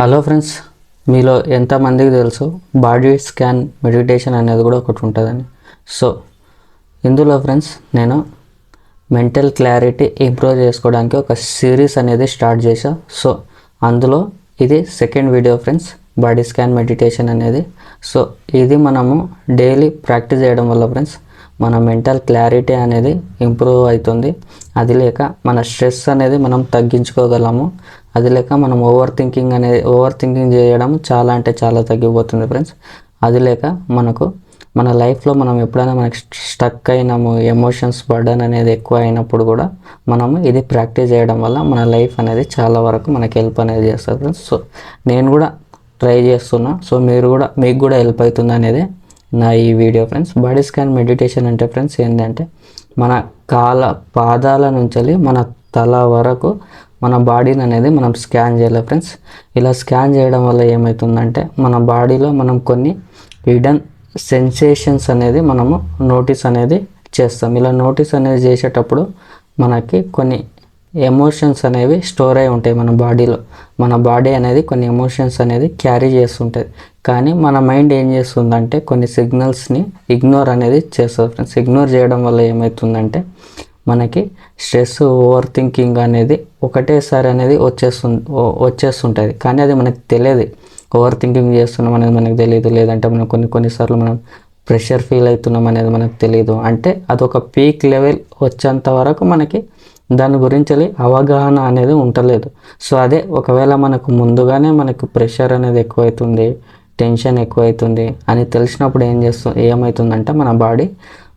Hello friends మీలో ఎంతమందికి తెలుసు? బాడీ స్కాన్ మెడిటేషన్ అనేది కూడా ఒకటి ఉంటుందని సో ఇందులో ఫ్రెండ్స్ నేను మెంటల్ క్లారిటీ ఇంప్రూవ్ చేసుకోవడానికి ఒక సిరీస్ అనేది స్టార్ట్ చేశా. సో అందులో ఇది second video friends body scan meditation అనేది. సో ఇది మనము డైలీ ప్రాక్టీస్ చేయడం వల్ల ఫ్రెండ్స్ మన మెంటల్ క్లారిటీ అనేది ఇంప్రూవ్ అవుతుంది. అది లేక మన స్ట్రెస్ అనేది మనం తగ్గించుకోగలము. అది లేక మనం ఓవర్ థింకింగ్ అనేది ఓవర్ థింకింగ్ చేయడం చాలా అంటే చాలా తగ్గిపోతుంది ఫ్రెండ్స్. అది లేక మనకు మన లైఫ్లో మనం ఎప్పుడైనా మనకి స్టక్ అయినాము ఎమోషన్స్ బర్డన్ అనేది ఎక్కువ అయినప్పుడు కూడా మనము ఇది ప్రాక్టీస్ చేయడం వల్ల మన లైఫ్ అనేది చాలా వరకు మనకి హెల్ప్ అనేది చేస్తుంది ఫ్రెండ్స్. సో నేను కూడా ట్రై చేస్తున్నా. సో మీరు కూడా మీకు కూడా హెల్ప్ అవుతుంది అనేది నా ఈ video friends. Body scan meditation అంటే ఫ్రెండ్స్ ఏంటంటే మన కాల పాదాల నుంచి మన తల వరకు మన బాడీని అనేది మనం స్కాన్ చేయాలి ఫ్రెండ్స్. ఇలా స్కాన్ చేయడం వల్ల ఏమవుతుందంటే మన బాడీలో మనం కొన్ని హిడన్ సెన్సేషన్స్ అనేది మనము నోటీస్ అనేది చేస్తాం. ఇలా నోటీస్ అనేది చేసేటప్పుడు మనకి కొన్ని ఎమోషన్స్ అనేవి స్టోర్ అయి ఉంటాయి మన బాడీలో. మన బాడీ అనేది కొన్ని ఎమోషన్స్ అనేది క్యారీ చేస్తుంటుంది కానీ మన మైండ్ ఏం చేస్తుందంటే కొన్ని సిగ్నల్స్ని ఇగ్నోర్ అనేది చేస్తుంది ఫ్రెండ్స్. ఇగ్నోర్ చేయడం వల్ల ఏమవుతుందంటే మనకి స్ట్రెస్ ఓవర్ థింకింగ్ అనేది ఒకటేసారి అనేది వచ్చేస్తుంది వచ్చేస్తుంటుంది. కానీ అది మనకు తెలియదు. ఓవర్ థింకింగ్ చేస్తున్నాం అనేది మనకు తెలియదు. లేదంటే మనం కొన్ని కొన్నిసార్లు మనం ప్రెషర్ ఫీల్ అవుతున్నాం అనేది మనకు తెలియదు. అంటే అదొక పీక్ లెవెల్ వచ్చేంత వరకు మనకి దాని గురించి అవగాహన అనేది ఉండలేదు. సో అదే ఒకవేళ మనకు ముందుగానే మనకు ప్రెషర్ అనేది ఎక్కువైతుంది టెన్షన్ ఎక్కువైతుంది అని తెలిసినప్పుడు ఏం చేస్తు ఏమవుతుందంటే మన బాడీ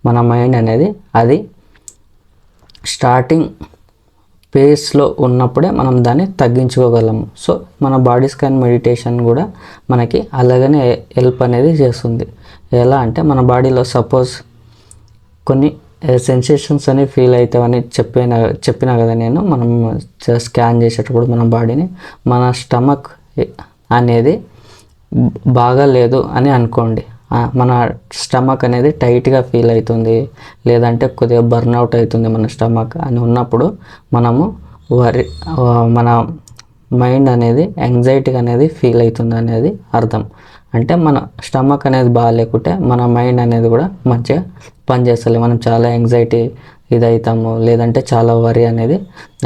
మన మైండ్ అనేది అది స్టార్టింగ్ పేస్లో ఉన్నప్పుడే మనం దాన్ని తగ్గించుకోగలము. సో మన బాడీ స్కాన్ మెడిటేషన్ కూడా మనకి అలాగనే హెల్ప్ అనేది చేస్తుంది. ఎలా అంటే మన బాడీలో సపోజ్ కొన్ని సెన్సేషన్స్ అని ఫీల్ అవుతామని చెప్పిన చెప్పిన కదా నేను మనం స్కాన్ చేసేటప్పుడు మన బాడీని మన స్టమక్ అనేది బాగా లేదు అని అనుకోండి. మన స్టమక్ అనేది టైట్గా ఫీల్ అవుతుంది. లేదంటే కొద్దిగా బర్న్అవుట్ అవుతుంది మన స్టమక్ అని ఉన్నప్పుడు మనము వరి మన మైండ్ అనేది యాంగ్జైటీ అనేది ఫీల్ అవుతుంది అనేది అర్థం. అంటే మన స్టమక్ అనేది బాగాలేకుంటే మన మైండ్ అనేది కూడా మంచిగా పనిచేస్తలేదు. మనం చాలా యాంగ్జైటీ ఇది అవుతాము లేదంటే చాలా వరి అనేది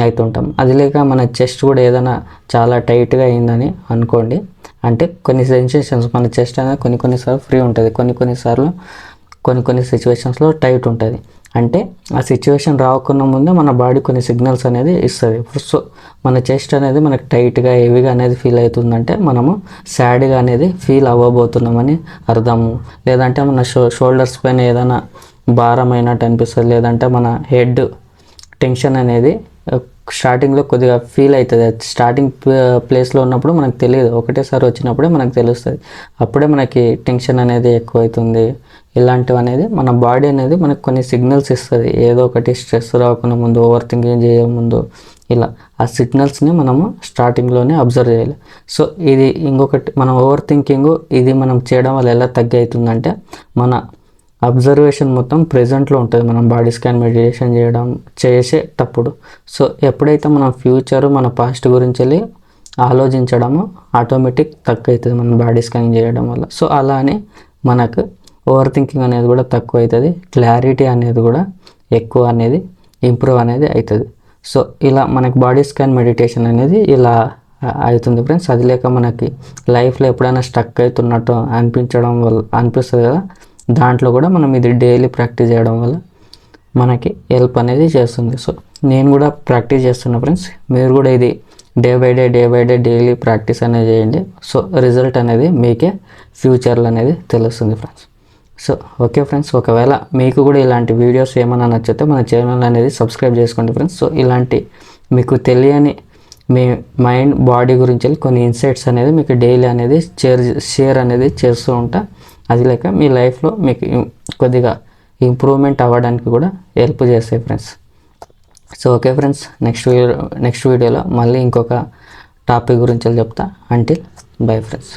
అవుతుంటాం అది లేక మన చెస్ట్ కూడా ఏదైనా చాలా టైట్గా అయిందని అనుకోండి అంటే కొన్ని సెన్సేషన్స్ మన చెస్ట్ అనేది కొన్ని కొన్నిసార్లు ఫ్రీ ఉంటుంది. కొన్ని కొన్నిసార్లు కొన్ని కొన్ని సిచ్యువేషన్స్లో టైట్ ఉంటుంది. అంటే ఆ సిచ్యువేషన్ రాకుండా ముందే మన బాడీ కొన్ని సిగ్నల్స్ అనేది ఇస్తుంది. సో మన చెస్ట్ అనేది మనకు టైట్గా హెవీగా అనేది ఫీల్ అవుతుందంటే మనము సాడ్గా అనేది ఫీల్ అవ్వబోతున్నామని అర్థము. లేదంటే మన షో షోల్డర్స్ పైన ఏదైనా భారం అయినట్టు అనిపిస్తుంది. లేదంటే మన హెడ్ టెన్షన్ అనేది స్టార్టింగ్లో కొద్దిగా ఫీల్ అవుతుంది. స్టార్టింగ్ ప్లేస్లో uh, ఉన్నప్పుడు మనకు తెలియదు. ఒకటేసారి వచ్చినప్పుడే మనకు తెలుస్తుంది. అప్పుడే మనకి టెన్షన్ అనేది ఎక్కువైతుంది. ఇలాంటివి అనేది మన బాడీ అనేది మనకు కొన్ని సిగ్నల్స్ ఇస్తుంది. ఏదో ఒకటి స్ట్రెస్ రాకుండా ముందు ఓవర్ థింకింగ్ చేయే ముందు ఇలా ఆ సిగ్నల్స్ని మనము స్టార్టింగ్లోనే అబ్జర్వ్ చేయాలి. సో ఇది ఇంకొకటి మనం ఓవర్ థింకింగ్ ఇది మనం చేయడం వల్ల ఎలా తగ్గి అవుతుందంటే మన అబ్జర్వేషన్ మొత్తం ప్రజెంట్లో ఉంటుంది. మనం బాడీ స్కాన్ మెడిటేషన్ చేయడం చేసేటప్పుడు. సో ఎప్పుడైతే మనం ఫ్యూచర్ మన పాస్ట్ గురించి వెళ్ళి ఆలోచించడము ఆటోమేటిక్ తక్కువ అవుతుంది మనం బాడీ స్కాన్ చేయడం వల్ల. సో అలానే మనకు ఓవర్ థింకింగ్ అనేది కూడా తక్కువ అవుతుంది క్లారిటీ అనేది కూడా ఎక్కువ అనేది ఇంప్రూవ్ అనేది అవుతుంది సో ఇలా మనకి బాడీ స్కాన్ మెడిటేషన్ అనేది ఇలా అవుతుంది ఫ్రెండ్స్. అది లేక మనకి లైఫ్లో ఎప్పుడైనా స్టక్ అవుతున్నట్టు అనిపించడం వల్ల అనిపిస్తుంది కదా. దాంట్లో కూడా మనం ఇది డైలీ ప్రాక్టీస్ చేయడం వల్ల మనకి హెల్ప్ అనేది చేస్తుంది. సో నేను కూడా ప్రాక్టీస్ చేస్తున్నా ఫ్రెండ్స్ మీరు కూడా ఇది day by day day by day daily practice అనేది చేయండి. సో రిజల్ట్ అనేది మీకే ఫ్యూచర్లో అనేది తెలుస్తుంది ఫ్రెండ్స్ సో ఓకే ఫ్రెండ్స్ ఒకవేళ మీకు కూడా ఇలాంటి వీడియోస్ ఏమైనా నచ్చితే మన ఛానల్ అనేది సబ్స్క్రైబ్ చేసుకోండి ఫ్రెండ్స్ సో ఇలాంటి మీకు తెలియని మీ మైండ్ బాడీ గురించి కొన్ని ఇన్సైట్స్ అనేది మీకు డైలీ అనేది షేర్ షేర్ అనేది చేస్తూ ఉంటా. అది లేక మీ లైఫ్లో మీకు కొద్దిగా ఇంప్రూవ్మెంట్ అవ్వడానికి కూడా హెల్ప్ చేస్తాయి friends. So okay friends next video next వీడియోలో మళ్ళీ ఇంకొక టాపిక్ గురించి చెప్తా. Until bye friends